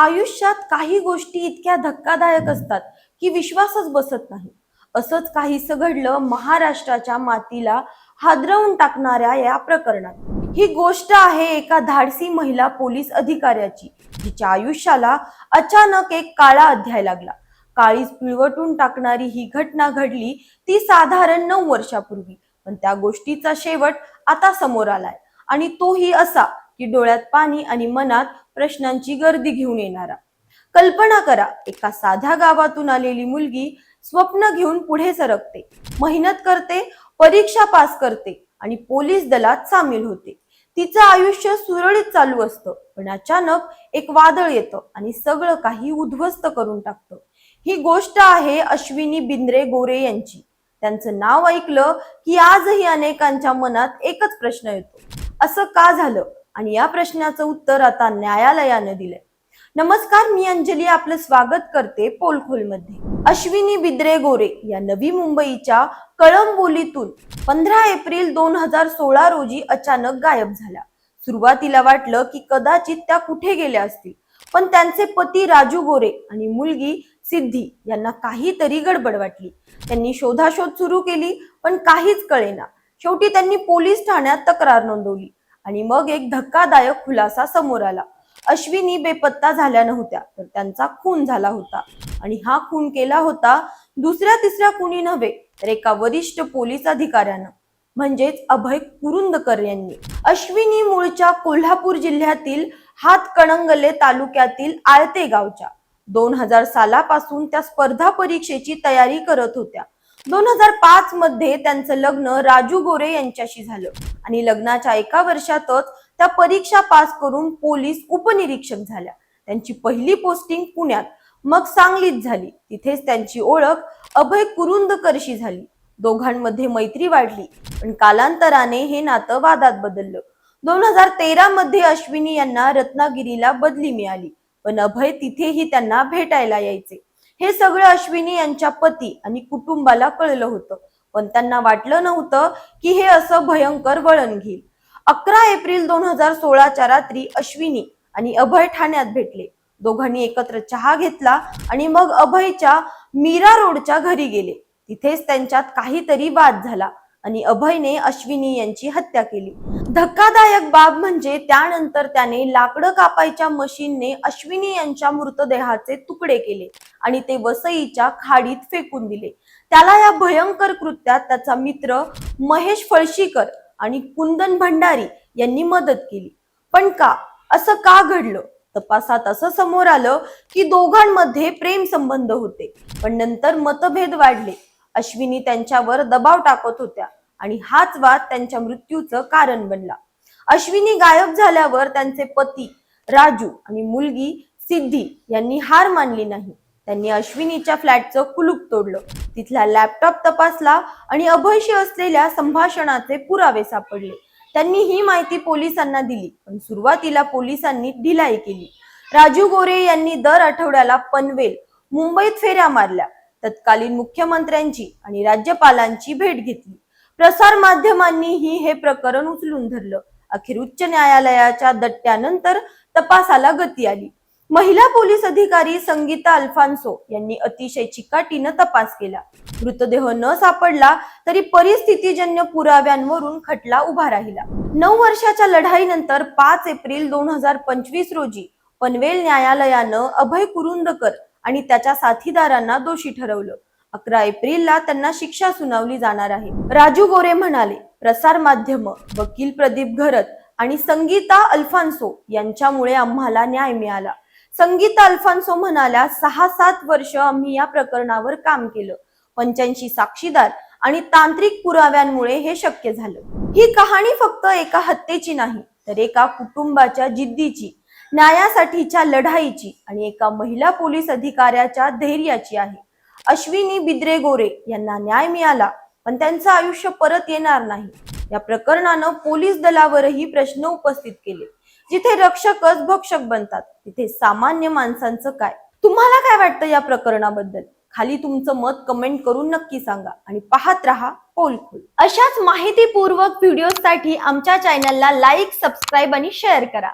आयुष्यात काही गोष्टी इतक्या धक्कादायक असतात की विश्वासच बसत नाही. असंच काहीसं घडलं महाराष्ट्राच्या मातीला हादरवून टाकणाऱ्या या प्रकरणात. ही गोष्ट आहे एका धाडसी महिला पोलीस अधिकाऱ्याची. जिच्या आयुष्याला अचानक एक काळा अध्याय लागला. काळीच पिळवटून टाकणारी ही घटना घडली ती साधारण नऊ वर्षापूर्वी. पण त्या गोष्टीचा शेवट आता समोर आलाय. आणि तोही असा की डोळ्यात पाणी आणि मनात प्रश्नांची गर्दी घेऊन येणारा. कल्पना करा एका साध्या गावातून आलेली मुलगी स्वप्न घेऊन पुढे सरकते. मेहनत करते परीक्षा पास करते आणि पोलीस दलात सामील होते. तिचं आयुष्य सुरळीत चालू असतं पण अचानक एक वादळ येतं आणि सगळं काही उद्ध्वस्त करून टाकतं. ही गोष्ट आहे अश्विनी बिंद्रे गोरे यांची. त्यांचं नाव ऐकलं की आजही अनेकांच्या मनात एकच प्रश्न येतो. असं का झालं? आणि या प्रश्नाचं उत्तर आता न्यायालयानं दिलंय. नमस्कार मी अंजली. आपलं स्वागत करते पोलखोलमध्ये. अश्विनी बिद्रे गोरे या नवी मुंबईच्या कळंबोलीतून पंधरा एप्रिल दोन हजार सोळा रोजी अचानक गायब झाल्या. सुरुवातीला वाटलं की कदाचित त्या कुठे गेल्या असतील. पण त्यांचे पती राजू गोरे आणि मुलगी सिद्धी यांना काहीतरी गडबड वाटली. त्यांनी शोधाशोध सुरू केली पण काहीच कळेना. शेवटी त्यांनी पोलीस ठाण्यात तक्रार नोंदवली. आणि मग एक धक्कादायक खुलासा समोर आला. अश्विनी बेपत्ता झाल्या नव्हत्या तर त्यांचा खून झाला होता. आणि हा खून केला होता दुसऱ्या तिसऱ्या कुणी नव्हे तर एका वरिष्ठ पोलीस अधिकाऱ्यानं. म्हणजेच अभय कुरुंदकर यांनी. अश्विनी मूळच्या कोल्हापूर जिल्ह्यातील हातकणंगले तालुक्यातील आळते गावच्या. दोन हजार सालापासून त्या स्पर्धा परीक्षेची तयारी करत होत्या. दोन हजार पाच मध्ये त्यांचं लग्न राजू गोरे यांच्याशी झालं. आणि लग्नाच्या एका वर्षातच त्या परीक्षा पास करून पोलीस उपनिरीक्षक झाल्या. त्यांची पहिली पोस्टिंग पुण्यात मग सांगलीत झाली. तिथेच त्यांची ओळख अभय कुरुंदकरशी झाली. दोघांमध्ये मैत्री वाढली पण कालांतराने हे नातं वादात बदललं. दोन हजार तेरा मध्ये अश्विनी यांना रत्नागिरीला बदली मिळाली पण अभय तिथेही त्यांना भेटायला यायचे. हे सगळं अश्विनी यांच्या पती आणि कुटुंबाला कळलं होतं. पण त्यांना वाटलं नव्हतं की हे असं भयंकर वळण घेईल. अकरा एप्रिल दोन हजार सोळाच्या रात्री अश्विनी आणि अभय ठाण्यात भेटले. दोघांनी एकत्र चहा घेतला आणि मग अभयच्या मीरा रोडच्या घरी गेले. तिथेच त्यांच्यात काहीतरी वाद झाला. आणि अभयने अश्विनी यांची हत्या केली. धक्कादायक बाब म्हणजे त्यानंतर त्याने लाकडं कापायच्या मशीनने अश्विनी यांच्या मृतदेहाचे तुकडे केले आणि ते वसईच्या खाडीत फेकून दिले. त्याला या भयंकर कृत्यात त्याचा मित्र महेश फळशीकर आणि कुंदन भंडारी यांनी मदत केली. पण का? असं का घडलं? तपासात असं समोर आलं की दोघांमध्ये प्रेम संबंध होते. पण नंतर मतभेद वाढले. अश्विनी त्यांच्यावर दबाव टाकत होत्या आणि हाच वाद त्यांच्या मृत्यूचं कारण बनला. अश्विनी गायब झाल्यावर त्यांचे पती राजू आणि मुलगी सिद्धी यांनी हार मानली नाही. त्यांनी अश्विनीच्या फ्लॅटचं कुलूप तोडलं. तिथला लॅपटॉप तपासला आणि अभयशी असलेल्या संभाषणाचे पुरावे सापडले. त्यांनी ही माहिती पोलिसांना दिली पण सुरुवातीला पोलिसांनी ढिलाई केली. राजू गोरे यांनी दर आठवड्याला पनवेल मुंबईत फेऱ्या मारल्या. तत्कालीन मुख्यमंत्र्यांची आणि राज्यपालांची भेट घेतली. प्रसार माध्यमांनीही हे प्रकरण उचलून धरलं. अखेर उच्च न्यायालयाच्या दट्ट्यानंतर तपासाला गती आली. महिला पोलीस अधिकारी संगीता अल्फान्सो यांनी अतिशय चिकाटीनं तपास केला. मृतदेह न सापडला तरी परिस्थितीजन्य पुराव्यांवरून खटला उभा राहिला. नऊ वर्षाच्या लढाईनंतर पाच एप्रिल दोन हजार पंचवीस रोजी पनवेल न्यायालयानं अभय कुरुंदकर आणि त्याच्या साथीदारांना दोषी ठरवलं. अकरा एप्रिलला त्यांना शिक्षा सुनावली जाणार आहे. राजू गोरे म्हणाले प्रसार माध्यम वकील प्रदीप घरत आणि संगीता अल्फान्सो यांच्यामुळे आम्हाला न्याय मिळाला. संगीता अल्फान्सो म्हणाल्या सहा सात वर्ष आम्ही या प्रकरणावर काम केलं. पंच्याऐंशी साक्षीदार आणि तांत्रिक पुराव्यांमुळे हे शक्य झालं. ही कहाणी फक्त एका हत्येची नाही तर एका कुटुंबाच्या जिद्दीची न्यायासाठीच्या लढाईची आणि एका महिला पोलीस अधिकाऱ्याच्या धैर्याची आहे. अश्विनी बिद्रे गोरे यांना न्याय मिळाला पण त्यांचं आयुष्य परत येणार नाही. या प्रकरणानं पोलीस दलावरही प्रश्न उपस्थित केले. जिथे रक्षकच भक्षक बनतात तिथे सामान्य माणसांचं काय? तुम्हाला काय वाटतं या प्रकरणाबद्दल? खाली तुमचं मत कमेंट करून नक्की सांगा आणि पाहत रहा पोलखोल अशाच माहितीपूर्वक व्हिडिओसाठी आमच्या चॅनलला लाईक सबस्क्राईब आणि शेअर करा.